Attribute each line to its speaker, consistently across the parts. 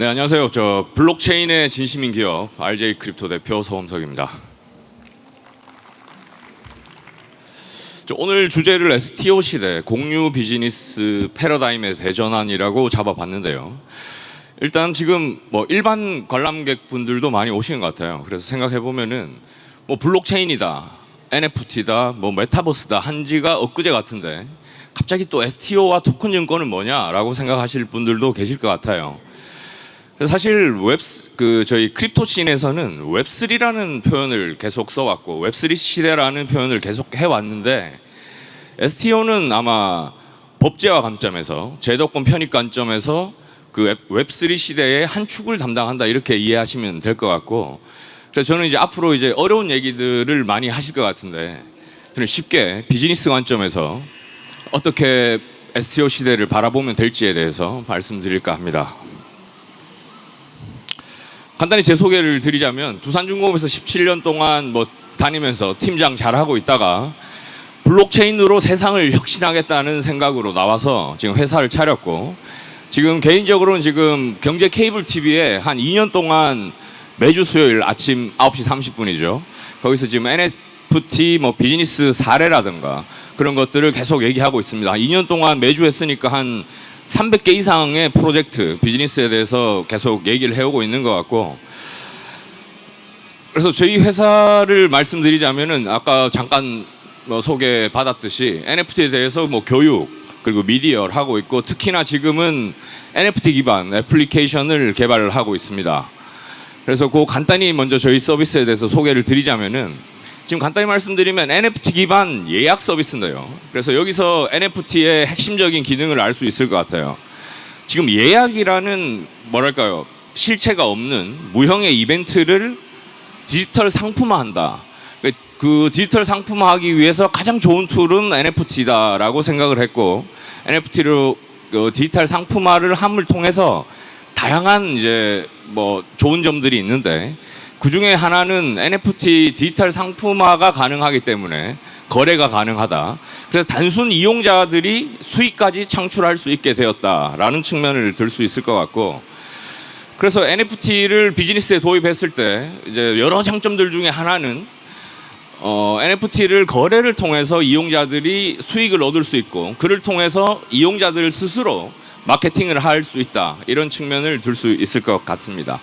Speaker 1: 네 안녕하세요. 저 블록체인의 진심인 기업 RJ 크립토 대표 서범석입니다. 저 오늘 주제를 STO 시대 공유 비즈니스 패러다임의 대전환이라고 잡아봤는데요. 일단 지금 뭐 일반 관람객 분들도 많이 오시는 것 같아요. 그래서 생각해 보면은 뭐 블록체인이다, NFT다, 뭐 메타버스다 한 지가 엊그제 같은데 갑자기 또 STO와 토큰 증권은 뭐냐라고 생각하실 분들도 계실 것 같아요. 사실 웹 그 저희 크립토 씬에서는 웹3라는 표현을 계속 써왔고 웹3 시대라는 표현을 계속 해왔는데 STO는 아마 법제화 관점에서 제도권 편입 관점에서 그 웹, 웹3 시대의 한 축을 담당한다 이렇게 이해하시면 될 것 같고 그래서 저는 이제 앞으로 이제 어려운 얘기들을 많이 하실 것 같은데 저는 쉽게 비즈니스 관점에서 어떻게 STO 시대를 바라보면 될지에 대해서 말씀드릴까 합니다. 간단히 제 소개를 드리자면 두산중공업에서 17년 동안 뭐 다니면서 팀장 잘하고 있다가 블록체인으로 세상을 혁신하겠다는 생각으로 나와서 지금 회사를 차렸고 지금 개인적으로는 지금 경제 케이블 TV에 한 2년 동안 매주 수요일 아침 9시 30분이죠. 거기서 지금 NFT 뭐 비즈니스 사례라든가 그런 것들을 계속 얘기하고 있습니다. 2년 동안 매주 했으니까 한 300개 이상의 프로젝트 비즈니스에 대해서 계속 얘기를 해오고 있는 것 같고 그래서 저희 회사를 말씀드리자면은 아까 잠깐 뭐 소개 받았듯이 NFT에 대해서 뭐 교육 그리고 미디어를 하고 있고 특히나 지금은 NFT 기반 애플리케이션을 개발을 하고 있습니다. 그래서 그 간단히 먼저 저희 서비스에 대해서 소개를 드리자면은 지금 간단히 말씀드리면 NFT 기반 예약 서비스인데요. 그래서 여기서 NFT의 핵심적인 기능을 알 수 있을 것 같아요. 지금 예약이라는 뭐랄까요 실체가 없는 무형의 이벤트를 디지털 상품화한다. 그 디지털 상품화하기 위해서 가장 좋은 툴은 NFT다라고 생각을 했고 NFT로 그 디지털 상품화를 함을 통해서 다양한 이제 뭐 좋은 점들이 있는데 그 중에 하나는 NFT 디지털 상품화가 가능하기 때문에 거래가 가능하다. 그래서 단순 이용자들이 수익까지 창출할 수 있게 되었다라는 측면을 들 수 있을 것 같고 그래서 NFT를 비즈니스에 도입했을 때 이제 여러 장점들 중에 하나는 어, NFT를 거래를 통해서 이용자들이 수익을 얻을 수 있고 그를 통해서 이용자들 스스로 마케팅을 할 수 있다 이런 측면을 들 수 있을 것 같습니다.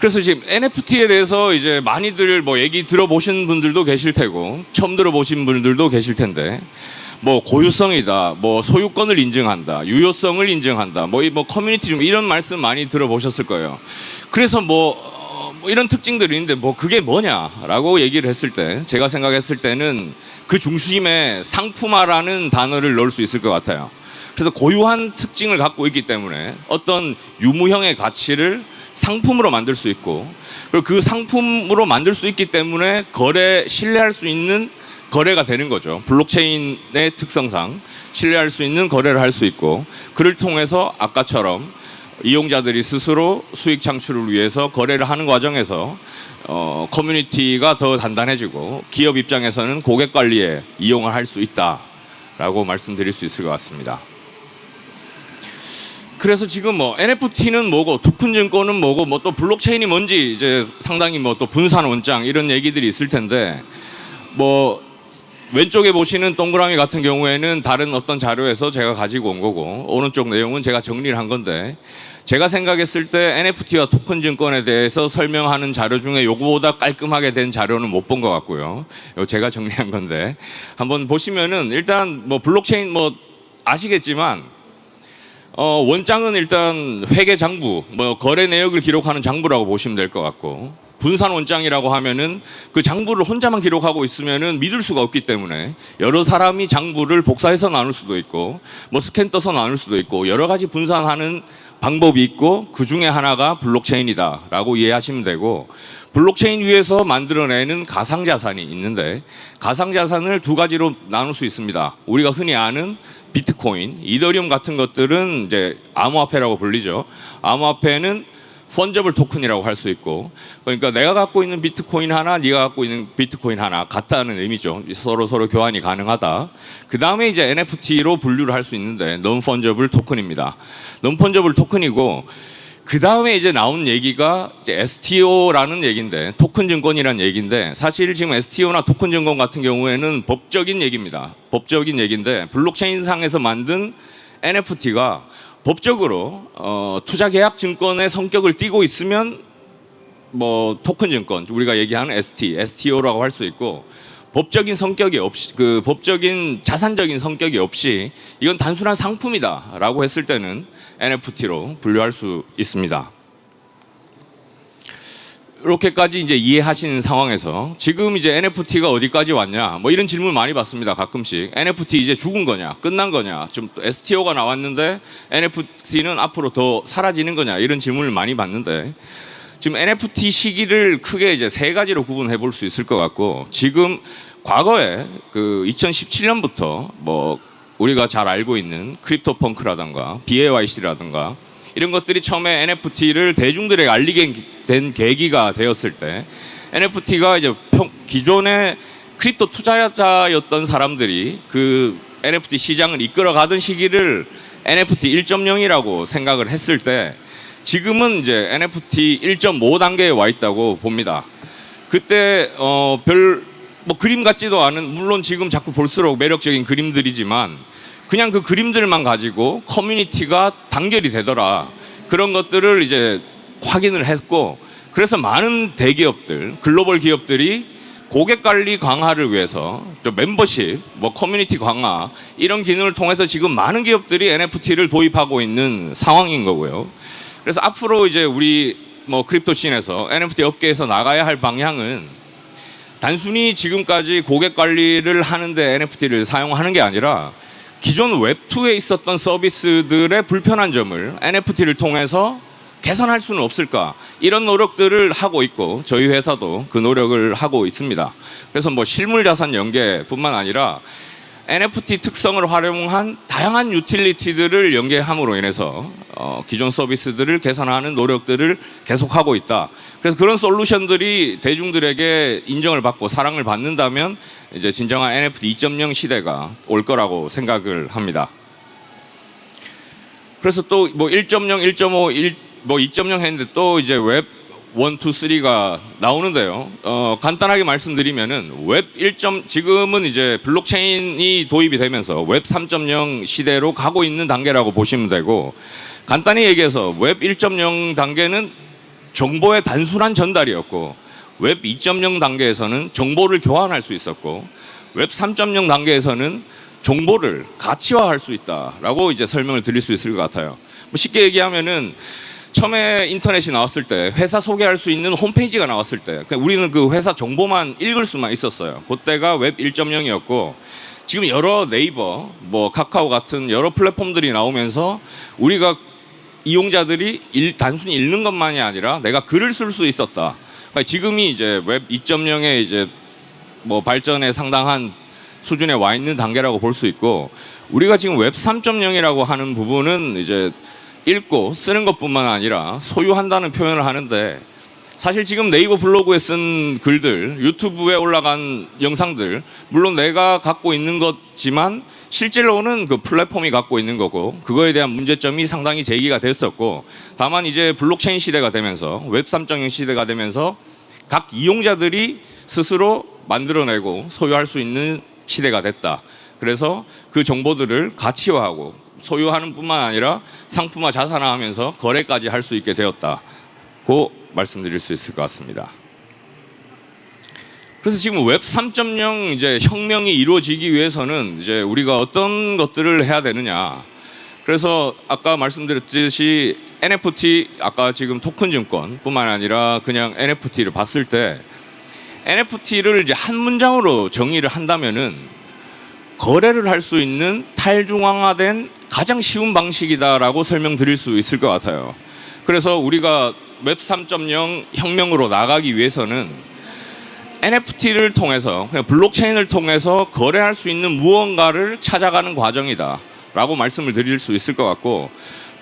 Speaker 1: 그래서 지금 NFT에 대해서 이제 많이들 뭐 얘기 들어보신 분들도 계실 테고 처음 들어보신 분들도 계실 텐데 뭐 고유성이다, 뭐 소유권을 인증한다, 유효성을 인증한다, 뭐 이 뭐 커뮤니티 좀 이런 말씀 많이 들어보셨을 거예요. 그래서 뭐, 어, 뭐 이런 특징들이 있는데 뭐 그게 뭐냐라고 얘기를 했을 때 제가 생각했을 때는 그 중심에 상품화라는 단어를 넣을 수 있을 것 같아요. 그래서 고유한 특징을 갖고 있기 때문에 어떤 유무형의 가치를 상품으로 만들 수 있고 그리고 그 상품으로 만들 수 있기 때문에 거래 신뢰할 수 있는 거래가 되는 거죠. 블록체인의 특성상 신뢰할 수 있는 거래를 할 수 있고 그를 통해서 아까처럼 이용자들이 스스로 수익 창출을 위해서 거래를 하는 과정에서 어, 커뮤니티가 더 단단해지고 기업 입장에서는 고객 관리에 이용을 할 수 있다라고 말씀드릴 수 있을 것 같습니다. 그래서 지금 뭐 NFT는 뭐고 토큰 증권은 뭐고 뭐 또 블록체인이 뭔지 이제 상당히 뭐 또 분산 원장 이런 얘기들이 있을 텐데 뭐 왼쪽에 보시는 동그라미 같은 경우에는 다른 어떤 자료에서 제가 가지고 온 거고 오른쪽 내용은 제가 정리를 한 건데 제가 생각했을 때 NFT와 토큰 증권에 대해서 설명하는 자료 중에 요거보다 깔끔하게 된 자료는 못 본 것 같고요. 제가 정리한 건데 한번 보시면은 일단 뭐 블록체인 뭐 아시겠지만 어, 원장은 일단 회계 장부, 뭐 거래 내역을 기록하는 장부라고 보시면 될 것 같고 분산 원장이라고 하면은 그 장부를 혼자만 기록하고 있으면은 믿을 수가 없기 때문에 여러 사람이 장부를 복사해서 나눌 수도 있고 뭐 스캔 떠서 나눌 수도 있고 여러 가지 분산하는 방법이 있고 그 중에 하나가 블록체인이다라고 이해하시면 되고 블록체인 위에서 만들어내는 가상자산이 있는데 가상자산을 두 가지로 나눌 수 있습니다. 우리가 흔히 아는 비트코인, 이더리움 같은 것들은 이제 암호화폐라고 불리죠. 암호화폐는 펀저블 토큰이라고 할 수 있고 그러니까 내가 갖고 있는 비트코인 하나 네가 갖고 있는 비트코인 하나 같다는 의미죠 서로 서로 교환이 가능하다 그 다음에 이제 NFT로 분류를 할 수 있는데 non 펀저블 토큰입니다 non 펀저블 토큰이고 그 다음에 이제 나온 얘기가 이제 STO라는 얘기인데 토큰 증권이라는 얘기인데 사실 지금 STO나 토큰 증권 같은 경우에는 법적인 얘기입니다. 법적인 얘기인데 블록체인 상에서 만든 NFT가 법적으로 어, 투자 계약 증권의 성격을 띠고 있으면 뭐 토큰 증권 우리가 얘기하는 ST, STO라고 할 수 있고 법적인 성격이 없이 그 법적인 자산적인 성격이 없이 이건 단순한 상품이다라고 했을 때는 NFT로 분류할 수 있습니다. 이렇게까지 이제 이해하신 상황에서 지금 이제 NFT가 어디까지 왔냐? 뭐 이런 질문 많이 받습니다 가끔씩. NFT 이제 죽은 거냐? 끝난 거냐? 좀 STO가 나왔는데 NFT는 앞으로 더 사라지는 거냐? 이런 질문을 많이 받는데 지금 NFT 시기를 크게 이제 세 가지로 구분해 볼 수 있을 것 같고 지금 과거에 그 2017년부터 뭐 우리가 잘 알고 있는 크립토 펑크라든가 BAYC라든가 이런 것들이 처음에 NFT를 대중들에게 알리게 된 계기가 되었을 때 NFT가 이제 평- 기존의 크립토 투자자였던 사람들이 그 NFT 시장을 이끌어가던 시기를 NFT 1.0이라고 생각을 했을 때 지금은 이제 NFT 1.5 단계에 와 있다고 봅니다. 그때 어, 별 뭐 그림 같지도 않은 물론 지금 자꾸 볼수록 매력적인 그림들이지만 그냥 그 그림들만 가지고 커뮤니티가 단결이 되더라 그런 것들을 이제 확인을 했고 그래서 많은 대기업들 글로벌 기업들이 고객 관리 강화를 위해서 또 멤버십 뭐 커뮤니티 강화 이런 기능을 통해서 지금 많은 기업들이 NFT를 도입하고 있는 상황인 거고요. 그래서 앞으로 이제 우리 뭐 크립토 씬에서 NFT 업계에서 나가야 할 방향은 단순히 지금까지 고객 관리를 하는데 NFT를 사용하는 게 아니라 기존 웹2에 있었던 서비스들의 불편한 점을 NFT를 통해서 개선할 수는 없을까 이런 노력들을 하고 있고 저희 회사도 그 노력을 하고 있습니다. 그래서 뭐 실물 자산 연계뿐만 아니라 NFT 특성을 활용한 다양한 유틸리티들을 연계함으로 인해서 어, 기존 서비스들을 개선하는 노력들을 계속하고 있다. 그래서 그런 솔루션들이 대중들에게 인정을 받고 사랑을 받는다면 이제 진정한 NFT 2.0 시대가 올 거라고 생각을 합니다. 그래서 또 뭐 1.0, 1.5, 1, 뭐2.0 했는데 또 이제 웹 1, 2, 3가 나오는데요. 어, 간단하게 말씀드리면은 웹 1. 지금은 이제 블록체인이 도입이 되면서 웹 3.0 시대로 가고 있는 단계라고 보시면 되고 간단히 얘기해서 웹 1.0 단계는 정보의 단순한 전달이었고 웹 2.0 단계에서는 정보를 교환할 수 있었고 웹 3.0 단계에서는 정보를 가치화할 수 있다라고 이제 설명을 드릴 수 있을 것 같아요. 뭐 쉽게 얘기하면은 처음에 인터넷이 나왔을 때 회사 소개할 수 있는 홈페이지가 나왔을 때 우리는 그 회사 정보만 읽을 수만 있었어요. 그때가 웹 1.0이었고 지금 여러 네이버, 뭐 카카오 같은 여러 플랫폼들이 나오면서 우리가 이용자들이 일, 단순히 읽는 것만이 아니라 내가 글을 쓸 수 있었다. 그러니까 지금이 이제 웹 2.0의 이제 뭐 발전에 상당한 수준에 와 있는 단계라고 볼 수 있고 우리가 지금 웹 3.0이라고 하는 부분은 이제 읽고 쓰는 것뿐만 아니라 소유한다는 표현을 하는데 사실 지금 네이버 블로그에 쓴 글들, 유튜브에 올라간 영상들, 물론 내가 갖고 있는 것지만 실제로는 그 플랫폼이 갖고 있는 거고 그거에 대한 문제점이 상당히 제기가 됐었고 다만 이제 블록체인 시대가 되면서 웹 3.0 시대가 되면서 각 이용자들이 스스로 만들어내고 소유할 수 있는 시대가 됐다. 그래서 그 정보들을 가치화하고 소유하는 뿐만 아니라 상품화 자산화하면서 거래까지 할 수 있게 되었다고 말씀드릴 수 있을 것 같습니다. 그래서 지금 웹 3.0 이제 혁명이 이루어지기 위해서는 이제 우리가 어떤 것들을 해야 되느냐. 그래서 아까 말씀드렸듯이 NFT 아까 지금 토큰 증권뿐만 아니라 그냥 NFT를 봤을 때 NFT를 이제 한 문장으로 정의를 한다면은 거래를 할 수 있는 탈중앙화된 가장 쉬운 방식이다라고 설명드릴 수 있을 것 같아요. 그래서 우리가 웹 3.0 혁명으로 나가기 위해서는 NFT를 통해서 그냥 블록체인을 통해서 거래할 수 있는 무언가를 찾아가는 과정이다라고 말씀을 드릴 수 있을 것 같고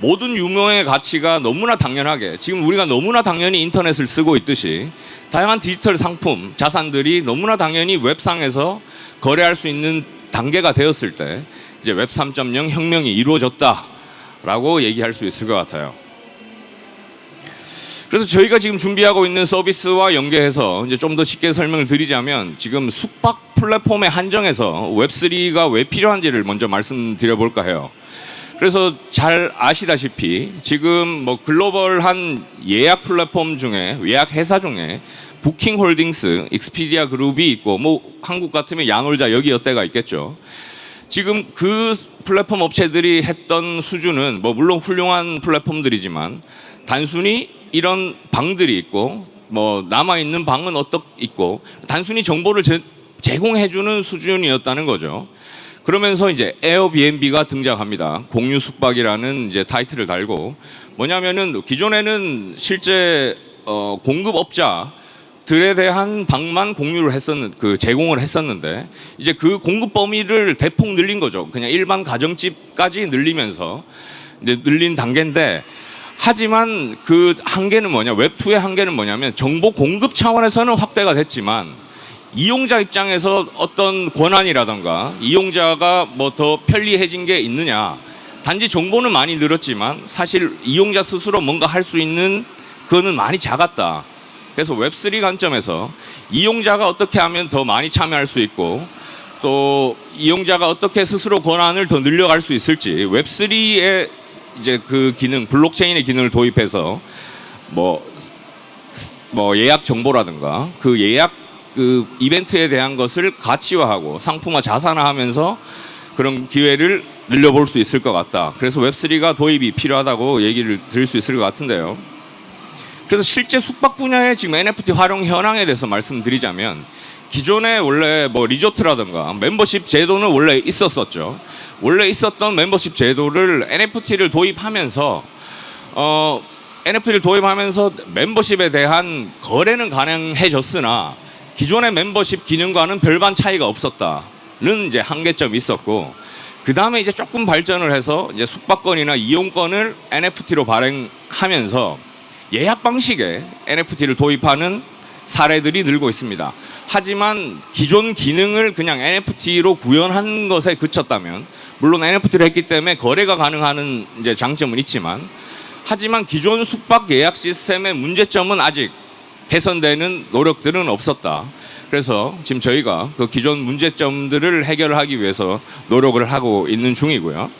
Speaker 1: 모든 유명의 가치가 너무나 당연하게 지금 우리가 너무나 당연히 인터넷을 쓰고 있듯이 다양한 디지털 상품, 자산들이 너무나 당연히 웹상에서 거래할 수 있는 단계가 되었을 때 이제 웹 3.0 혁명이 이루어졌다라고 얘기할 수 있을 것 같아요. 그래서 저희가 지금 준비하고 있는 서비스와 연계해서 이제 좀 더 쉽게 설명을 드리자면 지금 숙박 플랫폼에 한정해서 웹3가 왜 필요한지를 먼저 말씀드려 볼까 해요. 그래서 잘 아시다시피 지금 뭐 글로벌한 예약 플랫폼 중에 예약 회사 중에 부킹 홀딩스, 익스피디아 그룹이 있고 뭐 한국 같으면 야놀자 여기 여때가 있겠죠. 지금 그 플랫폼 업체들이 했던 수준은 뭐 물론 훌륭한 플랫폼들이지만 단순히 이런 방들이 있고 뭐 남아 있는 방은 어떻 있고 단순히 정보를 제, 제공해주는 수준이었다는 거죠. 그러면서 이제 에어비앤비가 등장합니다. 공유 숙박이라는 이제 타이틀을 달고 뭐냐면은 기존에는 실제 어, 공급업자 들에 대한 방만 공유를 했었는 그 제공을 했었는데 이제 그 공급 범위를 대폭 늘린 거죠. 그냥 일반 가정집까지 늘리면서 이제 늘린 단계인데 하지만 그 한계는 뭐냐 웹2의 한계는 뭐냐면 정보 공급 차원에서는 확대가 됐지만 이용자 입장에서 어떤 권한이라던가 이용자가 뭐 더 편리해진 게 있느냐 단지 정보는 많이 늘었지만 사실 이용자 스스로 뭔가 할 수 있는 그거는 많이 작았다 그래서 웹3 관점에서 이용자가 어떻게 하면 더 많이 참여할 수 있고 또 이용자가 어떻게 스스로 권한을 더 늘려갈 수 있을지 웹3의 이제 그 기능 블록체인의 기능을 도입해서 뭐, 뭐 예약 정보라든가 그 예약 그 이벤트에 대한 것을 가치화하고 상품화 자산화하면서 그런 기회를 늘려볼 수 있을 것 같다. 그래서 웹3가 도입이 필요하다고 얘기를 드릴 수 있을 것 같은데요. 그래서 실제 숙박 분야의 지금 NFT 활용 현황에 대해서 말씀드리자면 기존에 원래 뭐 리조트라든가 멤버십 제도는 원래 있었었죠. 원래 있었던 멤버십 제도를 NFT를 도입하면서 어 NFT를 도입하면서 멤버십에 대한 거래는 가능해졌으나 기존의 멤버십 기능과는 별반 차이가 없었다는 이제 한계점이 있었고 그 다음에 이제 조금 발전을 해서 이제 숙박권이나 이용권을 NFT로 발행하면서 예약 방식의 NFT를 도입하는 사례들이 늘고 있습니다. 하지만 기존 기능을 그냥 NFT로 구현한 것에 그쳤다면 물론 NFT를 했기 때문에 거래가 가능하는 이제 장점은 있지만 하지만 기존 숙박 예약 시스템의 문제점은 아직 개선되는 노력들은 없었다. 그래서 지금 저희가 그 기존 문제점들을 해결하기 위해서 노력을 하고 있는 중이고요.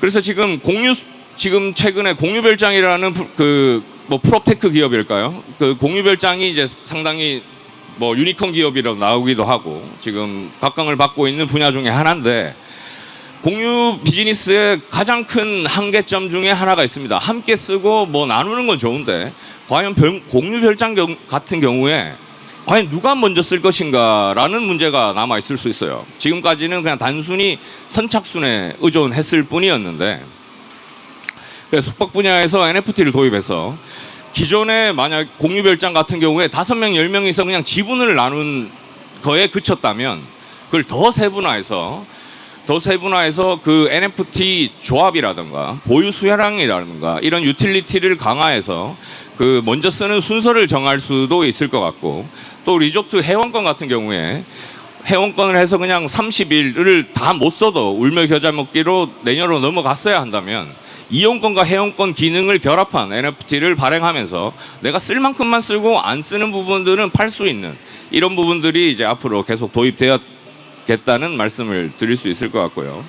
Speaker 1: 그래서 지금 공유 지금 최근에 공유별장이라는 그뭐 프로테크 기업일까요? 그 공유별장이 이제 상당히 뭐 유니콘 기업이라고 나오기도 하고 지금 각광을 받고 있는 분야 중에 하나인데 공유 비즈니스의 가장 큰 한계점 중에 하나가 있습니다. 함께 쓰고 뭐 나누는 건 좋은데 과연 별, 공유 별장 경- 같은 경우에 과연 누가 먼저 쓸 것인가라는 문제가 남아 있을 수 있어요. 지금까지는 그냥 단순히 선착순에 의존했을 뿐이었는데 숙박 분야에서 NFT를 도입해서 기존에 만약 공유 별장 같은 경우에 다섯 명, 열 명이서 그냥 지분을 나눈 거에 그쳤다면 그걸 더 세분화해서 더 세분화해서 그 NFT 조합이라든가 보유 수혜량이라든가 이런 유틸리티를 강화해서 그 먼저 쓰는 순서를 정할 수도 있을 것 같고 또 리조트 회원권 같은 경우에 회원권을 해서 그냥 30일을 다 못 써도 울며 겨자 먹기로 내년으로 넘어갔어야 한다면 이용권과 회원권 기능을 결합한 NFT를 발행하면서 내가 쓸 만큼만 쓰고 안 쓰는 부분들은 팔 수 있는 이런 부분들이 이제 앞으로 계속 도입되었겠다는 말씀을 드릴 수 있을 것 같고요.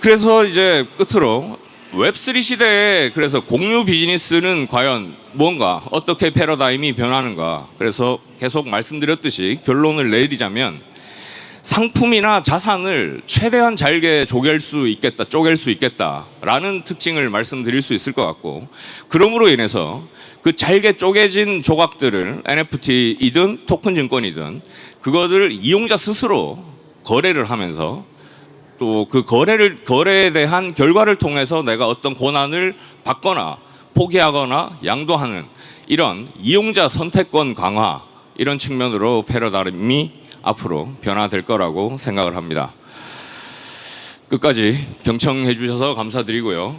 Speaker 1: 그래서 이제 끝으로 웹3 시대에 그래서 공유 비즈니스는 과연 뭔가 어떻게 패러다임이 변하는가 그래서 계속 말씀드렸듯이 결론을 내리자면 상품이나 자산을 최대한 잘게 쪼갤 수 있겠다, 쪼갤 수 있겠다라는 특징을 말씀드릴 수 있을 것 같고, 그러므로 인해서 그 잘게 쪼개진 조각들을 NFT이든 토큰 증권이든 그거를 이용자 스스로 거래를 하면서 또 그 거래를 거래에 대한 결과를 통해서 내가 어떤 권한을 받거나 포기하거나 양도하는 이런 이용자 선택권 강화 이런 측면으로 패러다임이 앞으로 변화될 거라고 생각을 합니다. 끝까지 경청해 주셔서 감사드리고요.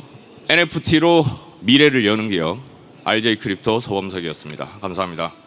Speaker 1: NFT로 미래를 여는 기업 RJ 크립토 서범석이었습니다. 감사합니다.